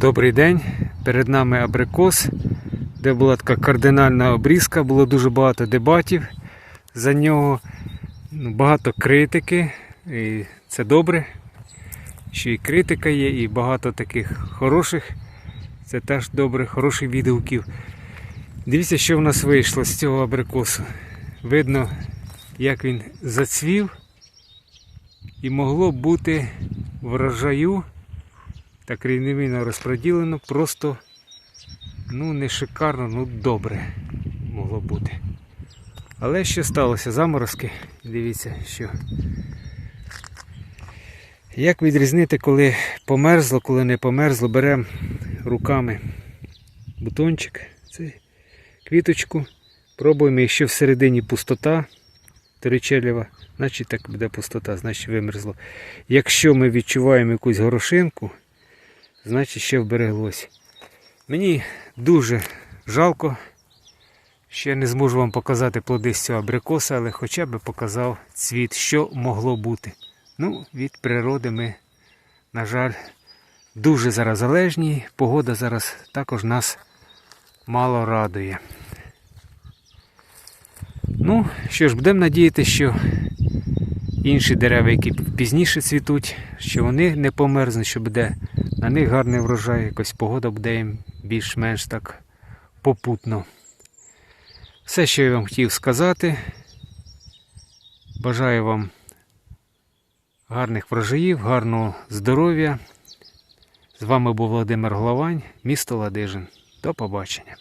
Добрий день. Перед нами абрикос, де була така кардинальна обрізка, було дуже багато дебатів за нього, ну, багато критики. І це добре, що і критика є, і багато таких хороших. Це теж добре, хороших відгуків. Дивіться, що в нас вийшло з цього абрикосу. Видно, як він зацвів. І могло бути врожаю так рівномірно розподілено, просто ну не шикарно, ну добре могло бути. Але що сталося? Заморозки. Дивіться, що. Як відрізнити, коли померзло, коли не померзло, беремо руками бутончик, це квіточку, пробуємо, якщо всередині пустота торічелєва, значить так буде пустота, значить вимерзло. Якщо ми відчуваємо якусь горошинку, значить ще вбереглось. Мені дуже жалко, я не зможу вам показати плоди з цього абрикоса, але хоча б показав цвіт, що могло бути. Ну, від природи ми, на жаль, дуже зараз залежні. Погода зараз також нас мало радує. Ну, що ж, будемо надіятися, що інші дерева, які пізніше цвітуть, що вони не померзнуть, що буде на них гарний врожай, якось погода буде їм більш-менш так попутно. Все, що я вам хотів сказати. Бажаю вам гарних врожаїв, гарного здоров'я. З вами був Володимир Главань, місто Ладижин. До побачення.